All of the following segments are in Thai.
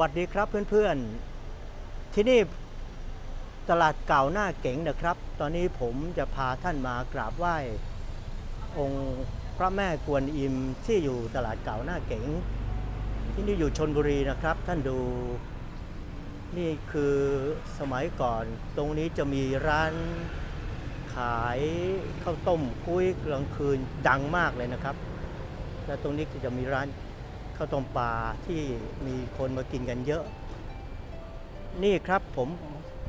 วัสดีครับเพื่อนๆ ที่นี่ตลาดเก่าหน้าเก๋งนะครับ ตอนนี้ผมจะพาท่านมากราบไหว้ องค์พระแม่กวนอิมที่อยู่ตลาดเก่าหน้าเก๋ง ที่นี่อยู่ชนบุรีนะครับ ท่านดูนี่คือสมัยก่อน ตรงนี้จะมีร้านขายข้าวต้มกุ้ยกลางคืนดังมากเลยนะครับ และตรงนี้จะมีร้าน ข้าวต้มปลาที่มีคนมากินกันเยอะ นี่ครับผม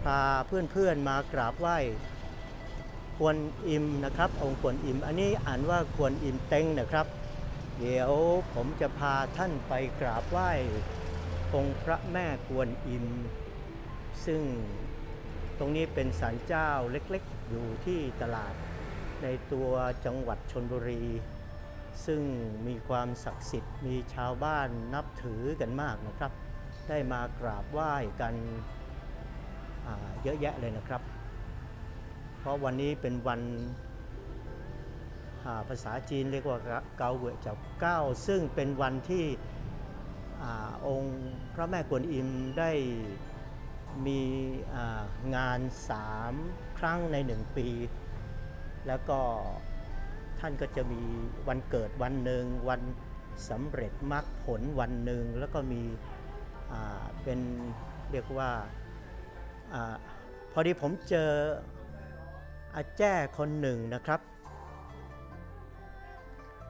พาเพื่อนๆมากราบไหว้กวนอิมนะครับ องค์กวนอิม อันนี้อ่านว่ากวนอิมเต็งนะครับ เดี๋ยวผมจะพาท่านไปกราบไหว้องค์พระแม่กวนอิม ซึ่งตรงนี้เป็นศาลเจ้าเล็กๆ อยู่ที่ตลาดในตัวจังหวัดชนบุรี ซึ่งมีความศักดิ์สิทธิ์ มีชาวบ้านนับถือกันมากนะครับ ได้มากราบไหว้กันเยอะแยะเลยนะครับ เพราะวันนี้เป็นวันาภาษาจีนเรียกว่าเกาเหวยเจ้าเก้า ซึ่งเป็นวันที่อองค์พระแม่กวนอิมได้มีางานสามครั้งในหนึ่งปี แล้วก็ ท่านก็จะมีวันเกิดวันหนึ่งวันสำเร็จมรรคผลวันหนึ่งแล้วก็มีเป็นเรียกว่าอาพอดีผมเจออาแจ้คนหนึ่งนะครับ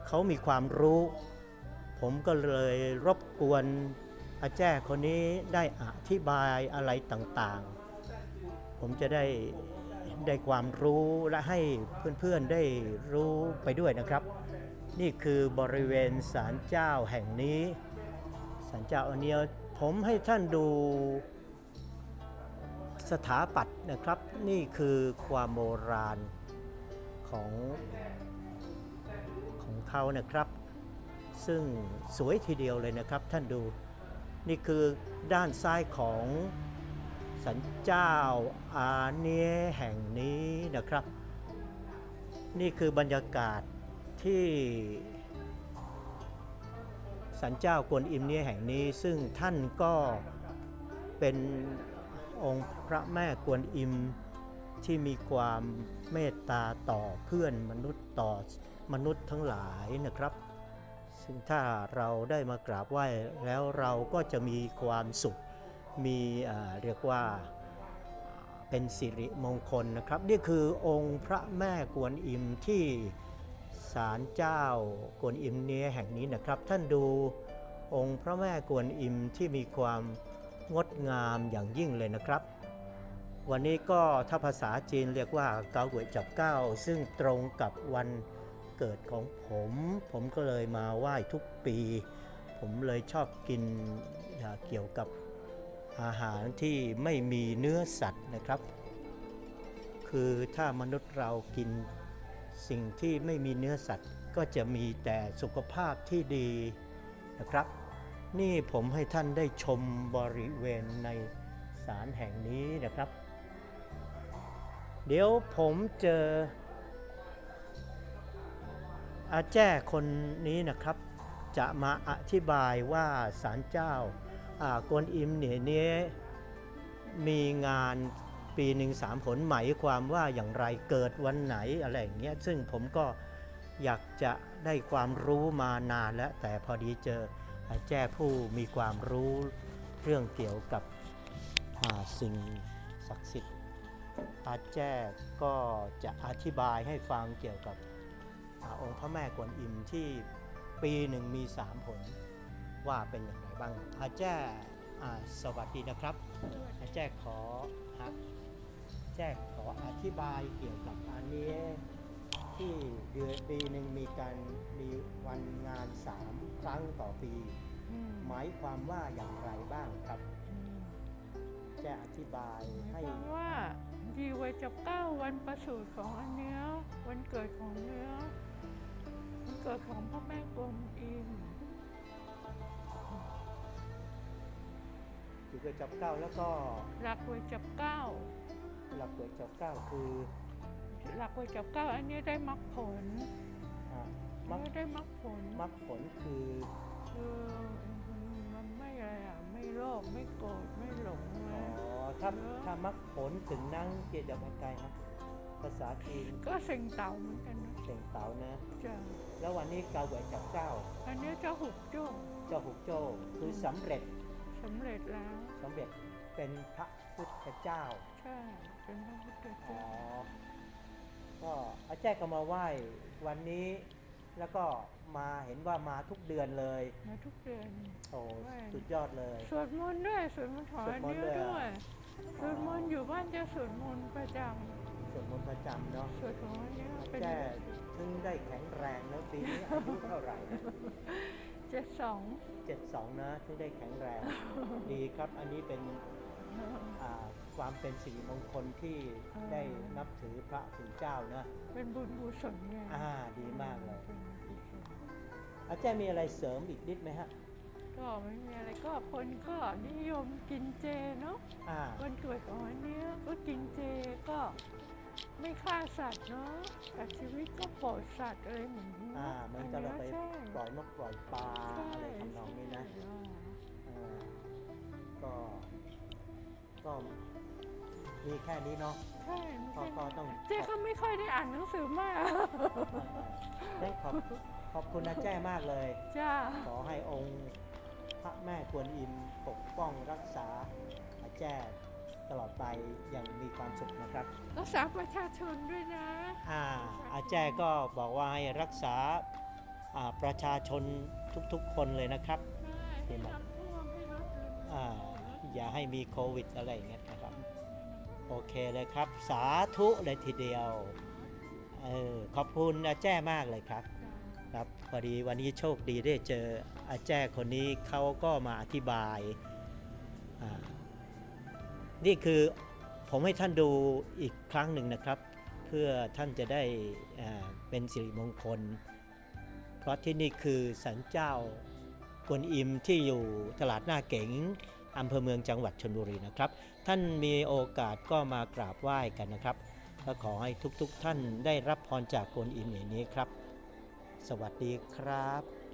เขามีความรู้ ผมก็เลยรบกวนอาแจ้คนนี้ได้อธิบายอะไรต่างๆ ผมจะได้ ได้ความรู้และให้เพื่อนๆได้รู้ไปด้วยนะครับ นี่คือบริเวณศาลเจ้าแห่งนี้ศาลเจ้าอันเนี้ยผมให้ท่านดูสถาปัตย์นะครับ นี่คือความโบราณของของเขานะครับ ซึ่งสวยทีเดียวเลยนะครับท่านดู นี่คือด้านซ้ายของ สันเจ้าอาเนียแห่งนี้นะครับ นี่คือบรรยากาศที่สันเจ้ากวนอิมเนียแห่งนี้ ซึ่งท่านก็เป็นองค์พระแม่กวนอิมที่มีความเมตตาต่อเพื่อนมนุษย์ต่อมนุษย์ทั้งหลายนะครับ ซึ่งถ้าเราได้มากราบไหว้แล้วเราก็จะมีความสุข มีเรียกว่าเป็นสิริมงคลนะครับ นี่คือองค์พระแม่กวนอิมที่ศาลเจ้ากวนอิมเนี้ยแห่งนี้นะครับ ท่านดูองค์พระแม่กวนอิมที่มีความงดงามอย่างยิ่งเลยนะครับ วันนี้ก็ถ้าภาษาจีนเรียกว่าเกาหวยจับเก้า ซึ่งตรงกับวันเกิดของผม ผมก็เลยมาไหว้ทุกปี ผมเลยชอบกินเกี่ยวกับ อาหารที่ไม่มีเนื้อสัตว์นะครับ คือถ้ามนุษย์เรากินสิ่งที่ไม่มีเนื้อสัตว์ ก็จะมีแต่สุขภาพที่ดีนะครับ นี่ผมให้ท่านได้ชมบริเวณในศาลแห่งนี้นะครับ เดี๋ยวผมเจออาแจ้คนนี้นะครับ จะมาอธิบายว่าศาลเจ้า กวนอิมเนี่ยนี้มีงานปีหนึ่งสามผลหมายความว่าอย่างไรเกิดวันไหนอะไรอย่างเงี้ยซึ่งผมก็อยากจะได้ความรู้มานานแล้ว แต่พอดีเจออาแจ้ผู้มีความรู้เรื่องเกี่ยวกับสิ่งศักดิ์สิทธิ์อาแจ้ก็จะอธิบายให้ฟังเกี่ยวกับอองค์พระแม่กวนอิมที่ปีหนึ่งมีสามผล ว่าเป็นอย่างไรบ้าง อาแจ้อ่าสวัสดีนะครับ อาแจ้ขอฮะแจ้ขออธิบายเกี่ยวกับอันนี้ที่เดือนปีหนึ่งมีการมีวันงานสามครั้งต่อปีอืมหมายความว่าอย่างไรบ้างครับอืมแจ้อธิบายหมายให้ความว่าดีไว้จับเก้าวันประสูติของอันเนี้ยวันเกิดของเนื้อวันเกิดของพ่อแม่กวนอิม อยู่กับจับเก้าแล้วก็หลักไว้จับเก้าหลักเกิดจับเก้าคือหลักไว้จับเก้าอันเนี้ยได้มรรคผลอ่าอันมรรคเนี้ยได้มรรคผลมรรคผลคือคือมันไม่อะไรอะไม่โลภไม่โกรธไม่หลงเลอ๋อยถ้าถ้ามักผลถึงนั่งเกียรติกับไกลครับภาษาจีนก็เซ็งเต่าเหมือนกันนะเสียงเต๋านะจ้ะแล้ววันนี้กาเหวยจับเจ้าอันนี้เจ้าหุกโจ้เจ้าหุกโจ้คือสำเร็จสำเร็จแล้ว สำเร็จเป็นพระพุทธเจ้า ใช่ เป็นพระพุทธอ๋อ เจ้าก็อาแจ้ก็มาไหว้วันนี้แล้วก็มาเห็นว่ามาทุกเดือนเลย มาทุกเดือน โอ้ไหว้ สุดยอดเลย สวดมนต์ด้วย สวดมนต์ถอสวดนมนต์นิ้วด้วยเหรอ ด้วย สวดมนต์อยู่บ้านจะสวดมนต์ประจสวดมนต์ประจำเนาะำสวดของอันเนี้ยเป็นแจ้ถึงได้แข็งแรงแล้วปีนี้อายุเท่าไหร่นะ เจ็ดสองเจ็ดสองนะถึงได้แข็งแรง ดีครับอันนี้เป็นอ่าความเป็นสิริมงคลที่ได้นับถือพระถือเจ้านะ เป็นบุญกุศลไงอ่าดีมากเลยเป็นบุญกุศลอาจารย์มีอะไรเสริมอีกนิดไหมฮะ ก็ไม่มีอะไรก็คนก็นิยมกินเจเนาะอ่าวันเกิดของอันเนี้ยก็กินเจก็ ไม่ฆ่าสัตว์เนาะแต่ชีวิตก็ปล่อยสัตว์อะไรเหมือนอ่าเหมือนกับเราไปใช่ ปล่อยนกปล่อยปลาใช่อะไรทำนองนี้นะใช่อ่าก็ก็มีแค่นี้เนาะ ใช่ไม่ก็ใช่ก็ต้อง เจ๊ก็ไม่ค่อยได้อ่านหนังสือมากได้ขอบขอบคุณอาแจ้มากเลย จ้า ขอให้องค์พระแม่กวนอิมปกป้องรักษาอาแจ้ ตลอดไปอย่างมีความสุขนะครับรักษาประชาชนด้วยนะอ่าอาแจ้ก็บอกว่าให้รักษาอ่าประชาชนทุกๆ คนเลยนะครับใช่ให้น้ำท่วมให้รถเร็วอ่าอย่าให้มีโควิดอะไรอย่างเงี้ยนะครับ โอเคเลยครับ สาธุเลยทีเดียวเออขอบคุณอาแจ้มากเลยครับจ้าครับพอดีวันนี้โชคดีได้เจออาแจ้คนนี้เขาก็มาอธิบายอ่า นี่คือผมให้ท่านดูอีกครั้งหนึ่งนะครับ เพื่อท่านจะได้เป็นสิริมงคล เพราะที่นี่คือสันเจ้ากวนอิมที่อยู่ตลาดหน้าเก๋งอำเภอเมืองจังหวัดชลบุรีนะครับ ท่านมีโอกาสก็มากราบไหว้กันนะครับและขอให้ทุกๆทท่านได้รับพรจากกวนอิมอย่างนี้ครับ สวัสดีครับ